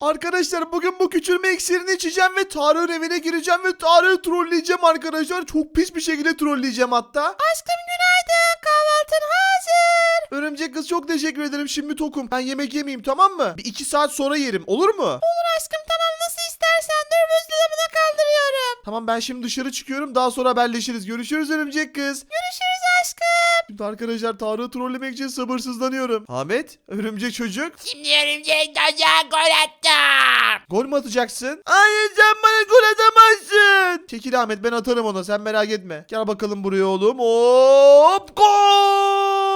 Arkadaşlar bugün bu küçülme iksirini içeceğim ve Tarık'ın evine gireceğim ve Tarık'ı trolleyeceğim arkadaşlar. Çok pis bir şekilde trolleyeceğim hatta. Aşkım günaydın. Kahvaltın hazır. Örümcek kız çok teşekkür ederim. Şimdi tokum. Ben yemek yemeyeyim tamam mı? Bir iki saat sonra yerim. Olur mu? Olur aşkım tamam nasıl istersen. Dur buzdolabına kaldırıyorum. Tamam ben şimdi dışarı çıkıyorum. Daha sonra haberleşiriz. Görüşürüz örümcek kız. Görüşürüz. Şimdi arkadaşlar Tarık'ı trollemek için sabırsızlanıyorum. Ahmet, örümcek çocuk. Şimdi örümcek çocuğa gol attım. Gol mü atacaksın? Hayır sen bana gol atamazsın. Çekil Ahmet ben atarım ona sen merak etme. Gel bakalım buraya oğlum. Hop gol.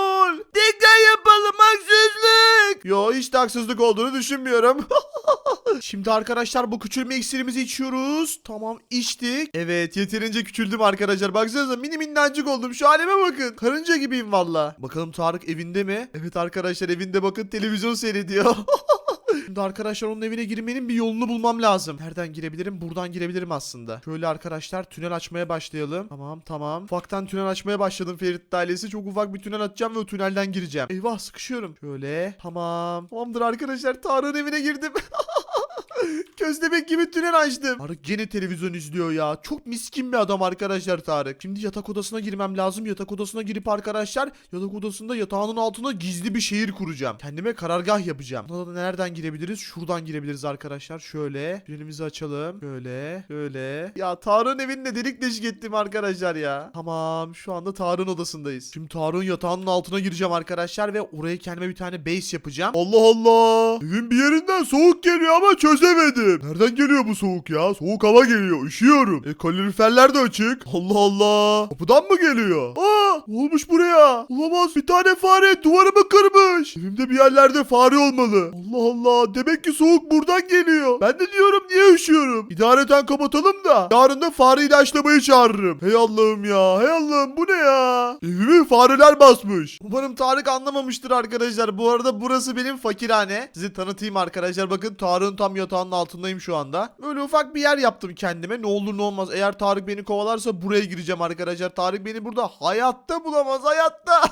Tekrar yapalım haksızlık. Yo hiç de haksızlık olduğunu düşünmüyorum. Şimdi arkadaşlar bu küçülme iksirimizi içiyoruz. Tamam içtik. Evet yeterince küçüldüm arkadaşlar. Baksanıza mini minnacık oldum. Şu halime bakın. Karınca gibiyim valla. Bakalım Tarık evinde mi? Evet arkadaşlar evinde bakın televizyon seyrediyor. Şimdi arkadaşlar onun evine girmenin bir yolunu bulmam lazım. Nereden girebilirim? Buradan girebilirim aslında. Şöyle arkadaşlar tünel açmaya başlayalım. Tamam tamam. Ufaktan tünel açmaya başladım Ferit ailesi. Çok ufak bir tünel açacağım ve o tünelden gireceğim. Eyvah sıkışıyorum. Şöyle. Tamam. Tamamdır arkadaşlar. Tarık'ın evine girdim. Köstebek gibi tünel açtım. Tarık gene televizyon izliyor ya. Çok miskin bir adam arkadaşlar Tarık. Şimdi yatak odasına girmem lazım. Yatak odasına girip arkadaşlar yatak odasında yatağının altına gizli bir şehir kuracağım. Kendime karargah yapacağım. Buna nereden girebiliriz? Şuradan girebiliriz arkadaşlar. Şöyle. Tünelimizi açalım. Şöyle. Şöyle. Ya Tarık'ın evinde delik deşik ettim arkadaşlar ya. Tamam. Şu anda Tarık'ın odasındayız. Şimdi Tarık'ın yatağının altına gireceğim arkadaşlar ve oraya kendime bir tane base yapacağım. Allah Allah. Evin bir yerinden soğuk geliyor ama çözemedim. Nereden geliyor bu soğuk ya? Soğuk hava geliyor. Üşüyorum. E kaloriferler de açık. Allah Allah. Kapıdan mı geliyor? Aa! Olmuş buraya? Olamaz. Bir tane fare duvarımı kırmış. Evimde bir yerlerde fare olmalı. Allah Allah. Demek ki soğuk buradan geliyor. Ben de diyorum niye üşüyorum? İdareten kapatalım da. Yarın da fare ilaçlamayı çağırırım. Hey Allah'ım ya. Hey Allah'ım bu ne ya? Evimi fareler basmış. Umarım Tarık anlamamıştır arkadaşlar. Bu arada burası benim fakirhane. Sizi tanıtayım arkadaşlar. Bakın Tarık'ın tam yatağının altındayım şu anda. Böyle ufak bir yer yaptım kendime. Ne olur ne olmaz. Eğer Tarık beni kovalarsa buraya gireceğim arkadaşlar. Tarık beni burada hayatta bulamaz. Hayatta.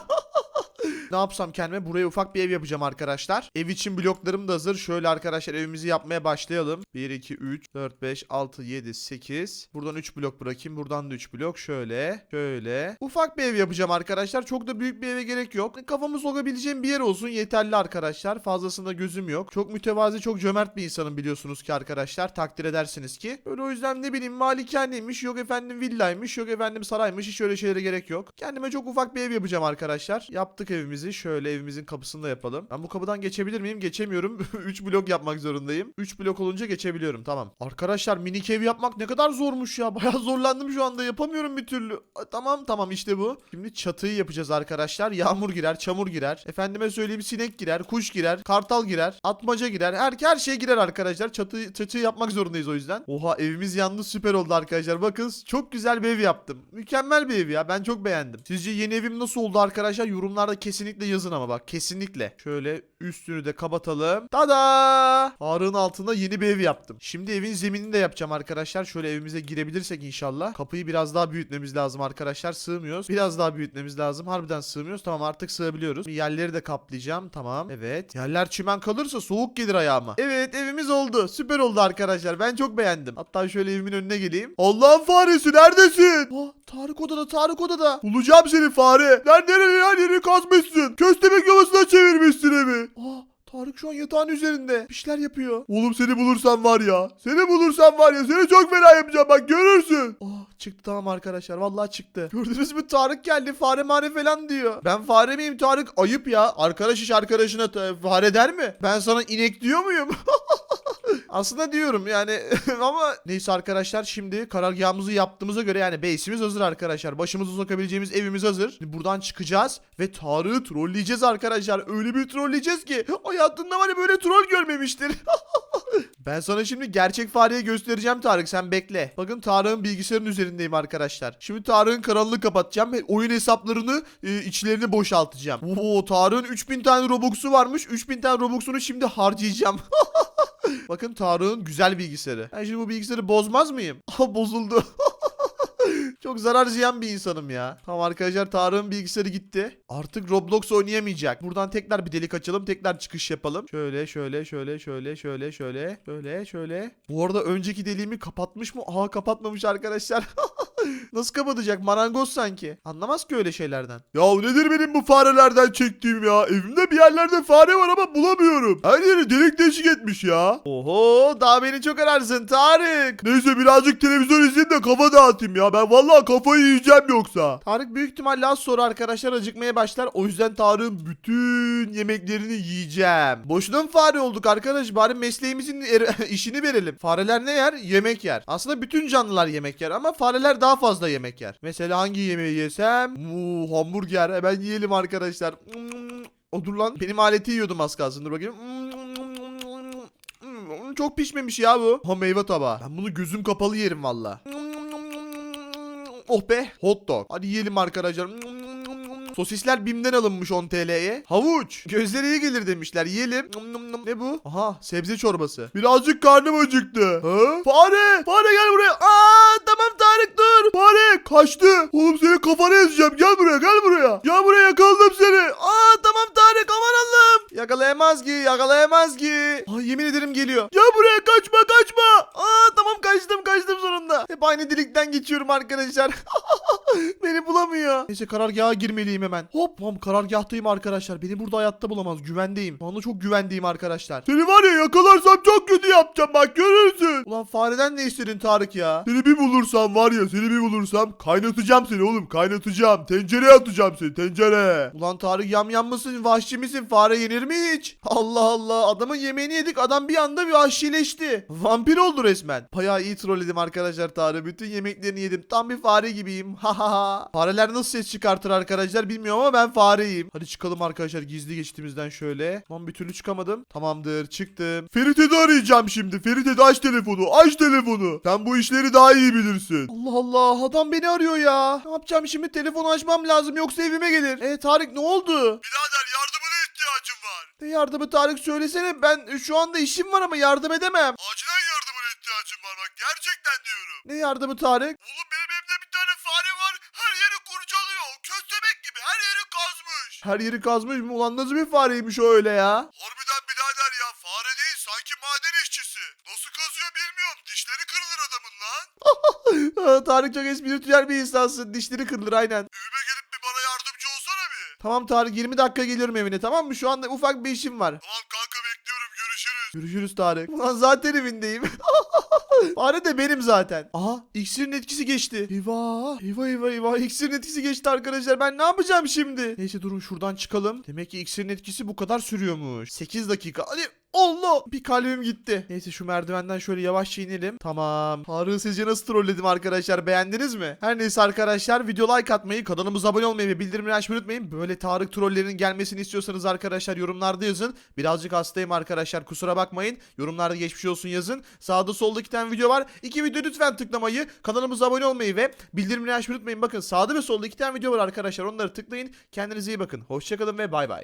ne yapsam kendime buraya ufak bir ev yapacağım arkadaşlar. Ev için bloklarım da hazır. Şöyle arkadaşlar evimizi yapmaya başlayalım. 1, 2, 3, 4, 5, 6, 7, 8. Buradan 3 blok bırakayım. Buradan da 3 blok. Şöyle. Şöyle. Ufak bir ev yapacağım arkadaşlar. Çok da büyük bir eve gerek yok. Kafamı sokabileceğim bir yer olsun. Yeterli arkadaşlar. Fazlasında gözüm yok. Çok mütevazi, çok cömert bir insanım biliyorsunuz ki arkadaşlar. Takdir edersiniz ki. Böyle o yüzden ne bileyim malikaneymiş. Yok efendim villaymış. Yok efendim saraymış. Hiç öyle şeylere gerek yok. Kendime çok ufak bir ev yapacağım arkadaşlar. Yaptık evimizi. Şöyle evimizin kapısını da yapalım. Ben bu kapıdan geçebilir miyim? Geçemiyorum. 3 blok yapmak zorundayım. 3 blok olunca geçebiliyorum. Tamam. Arkadaşlar minik ev yapmak ne kadar zormuş ya. Bayağı zorlandım şu anda. Yapamıyorum bir türlü. A, Tamam tamam işte bu. Şimdi çatıyı yapacağız arkadaşlar. Yağmur girer, çamur girer. Efendime söyleyeyim sinek girer, kuş girer, kartal girer, atmaca girer. Her, her şey girer arkadaşlar. Çatı, çatıyı yapmak zorundayız o yüzden. Oha evimiz yandı süper oldu arkadaşlar. Bakın çok güzel bir ev yaptım. Mükemmel bir ev ya. Ben çok beğendim. Sizce yeni evim nasıl oldu arkadaşlar? Yorumlarda kesinlikle yazın ama bak. Kesinlikle. Şöyle üstünü de kapatalım. Tada! Farığın altında yeni bir ev yaptım. Şimdi evin zeminini de yapacağım arkadaşlar. Şöyle evimize girebilirsek inşallah. Kapıyı biraz daha büyütmemiz lazım arkadaşlar. Sığmıyoruz. Biraz daha büyütmemiz lazım. Harbiden sığmıyoruz. Tamam artık sığabiliyoruz. Yerleri de kaplayacağım. Tamam. Evet. Yerler çimen kalırsa soğuk gelir ayağıma. Evet evimiz oldu. Süper oldu arkadaşlar. Ben çok beğendim. Hatta şöyle evimin önüne geleyim. Allah'ın faresi neredesin? Aa, Tarık odada Tarık odada. Bulacağım seni fare. Nerede her yeri kazmışsın. Köstebek yuvasına çevirmişsin evi. Aa Tarık şu an yatağın üzerinde. Bir şeyler yapıyor. Oğlum seni bulursam var ya. Seni bulursam var ya. Seni çok fena yapacağım bak görürsün. Aa çıktı tamam arkadaşlar. Vallahi çıktı. Gördünüz mü Tarık geldi. Fare mare falan diyor. Ben fare miyim Tarık? Ayıp ya. Arkadaş iş arkadaşına fare der mi? Ben sana inek diyor muyum? Aslında diyorum yani ama neyse arkadaşlar şimdi karargahımızı yaptığımıza göre yani base'imiz hazır arkadaşlar. Başımızı sokabileceğimiz evimiz hazır. Şimdi buradan çıkacağız ve Tarık'ı trolleyeceğiz arkadaşlar. Öyle bir trolleyeceğiz ki hayatında var ya böyle troll görmemiştir. Ben sana şimdi gerçek fareyi göstereceğim Tarık sen bekle. Bakın Tarık'ın bilgisayarın üzerindeyim arkadaşlar. Şimdi Tarık'ın kanalını kapatacağım ve oyun hesaplarını e, içlerini boşaltacağım. Oo Tarık'ın 3000 tane Robux'u varmış. 3000 tane Robux'unu şimdi harcayacağım. Bakın Tarık'ın güzel bilgisayarı. Ben şimdi bu bilgisayarı bozmaz mıyım? Aha bozuldu. Çok zarar ziyan bir insanım ya. Tamam arkadaşlar Tarık'ın bilgisayarı gitti. Artık Roblox oynayamayacak. Buradan tekrar bir delik açalım. Tekrar çıkış yapalım. Şöyle şöyle şöyle şöyle şöyle şöyle şöyle şöyle. Bu arada önceki deliğimi kapatmış mı? Aha kapatmamış arkadaşlar. Nasıl kapatacak? Marangoz sanki. Anlamaz ki öyle şeylerden. Ya nedir benim bu farelerden çektiğim ya? Evimde bir yerlerde fare var ama bulamıyorum. Her yeri delik deşik etmiş ya. Oho daha beni çok ararsın Tarık. Neyse birazcık televizyon izleyeyim de kafa dağıtayım ya. Ben vallahi kafayı yiyeceğim yoksa. Tarık büyük ihtimalle az sonra arkadaşlar acıkmaya başlar. O yüzden Tarık'ın bütün yemeklerini yiyeceğim. Boşuna mı fare olduk arkadaş? Bari mesleğimizin er- işini verelim. Fareler ne yer? Yemek yer. Aslında bütün canlılar yemek yer ama fareler daha fazla yemek yer. Mesela hangi yemeği yesem? Muu, hamburger. Hemen yiyelim arkadaşlar. O dur lan. Benim aleti yiyordum az kalsın. Dur bakayım. Çok pişmemiş ya bu. Ha meyve tabağı. Ben bunu gözüm kapalı yerim valla. Oh be. Hot dog. Hadi yiyelim arkadaşlar. Sosisler BİM'den alınmış 10 TL'ye. Havuç. Gözleri iyi gelir demişler. Yiyelim. Ne bu? Aha sebze çorbası. Birazcık karnım acıktı. Ha? Fare. Fare gel buraya. Aa kaçtı. Oğlum seni kafana ezeceğim. Gel buraya gel buraya. Gel buraya yakaladım seni. Aa tamam Tarık aman Allah'ım. Yakalayamaz ki yakalayamaz ki. Ay yemin ederim geliyor. Gel buraya kaçma kaçma. Aa tamam kaçtım kaçtım sonunda. Hep aynı arkadaşlar. Beni bulamıyor. Neyse karargaha girmeliyim hemen. Hop tamam karargahtayım arkadaşlar. Beni burada hayatta bulamaz. Güvendeyim. Şu anda çok güvendeyim arkadaşlar. Seni var ya yakalarsam çok kötü yapacağım bak görürsün. Ulan fareden ne istedin Tarık ya? Seni bir bulursam var ya seni bir bulursam kaynatacağım seni oğlum kaynatacağım. Tencereye atacağım seni tencere. Ulan Tarık yamyam mısın vahşi misin fare yenir mi hiç? Allah Allah adamın yemeğini yedik adam bir anda bir vahşileşti. Vampir oldu resmen. Bayağı iyi trolledim arkadaşlar Tarık. Bütün yemeklerini yedim. Tam bir fare gibiyim. Ha ha ha. Fareler nasıl ses çıkartır arkadaşlar bilmiyorum ama ben fareyim. Hadi çıkalım arkadaşlar gizli geçtiğimizden şöyle. Tamam bir türlü çıkamadım. Tamamdır çıktım. Ferit'i de arayacağım şimdi. Ferit'e de aç telefonu. Aç telefonu. Sen bu işleri daha iyi bilirsin. Allah Allah adam beni arıyor ya. Ne yapacağım şimdi telefonu açmam lazım yoksa evime gelir. E Tarık ne oldu? Birader yardımına ihtiyacım var. Ne yardımı Tarık söylesene ben şu anda işim var ama yardım edemem. Acilen yardımına ihtiyacım var bak gerçekten diyorum. Ne yardımı Tarık? Oğlum Her yeri kazmış mı? Ulan nasıl bir fareymiş o öyle ya? Harbiden birader ya fare değil sanki maden işçisi. Nasıl kazıyor bilmiyorum. Dişleri kırılır adamın lan. Aa, Tarık çok espritüel bir insansın. Dişleri kırılır aynen. Evime gelip bir bana yardımcı olsana bir. Tamam Tarık 20 dakika geliyorum evine tamam mı? Şu anda ufak bir işim var. Tamam kanka bekliyorum görüşürüz. Görüşürüz Tarık. Ulan zaten evindeyim. Fare de benim zaten. Aha iksirin etkisi geçti. Eyvah. Eyvah eyvah eyvah. İksirin etkisi geçti arkadaşlar. Ben ne yapacağım şimdi? Neyse durun şuradan çıkalım. Demek ki iksirin etkisi bu kadar sürüyormuş. 8 dakika. Hadi Allah! Bir kalbim gitti. Neyse şu merdivenden şöyle yavaşça inelim. Tamam. Tarık'ı sizce nasıl trolledim arkadaşlar? Beğendiniz mi? Her neyse arkadaşlar video like atmayı, kanalımıza abone olmayı ve bildirimleri açmayı unutmayın. Böyle Tarık trollerinin gelmesini istiyorsanız arkadaşlar yorumlarda yazın. Birazcık hastayım arkadaşlar kusura bakmayın. Yorumlarda geçmiş olsun yazın. Sağda solda iki tane video var. İki video lütfen tıklamayı, kanalımıza abone olmayı ve bildirimleri açmayı unutmayın. Bakın sağda ve solda iki tane video var arkadaşlar. Onları tıklayın. Kendinize iyi bakın. Hoşçakalın ve bay bay.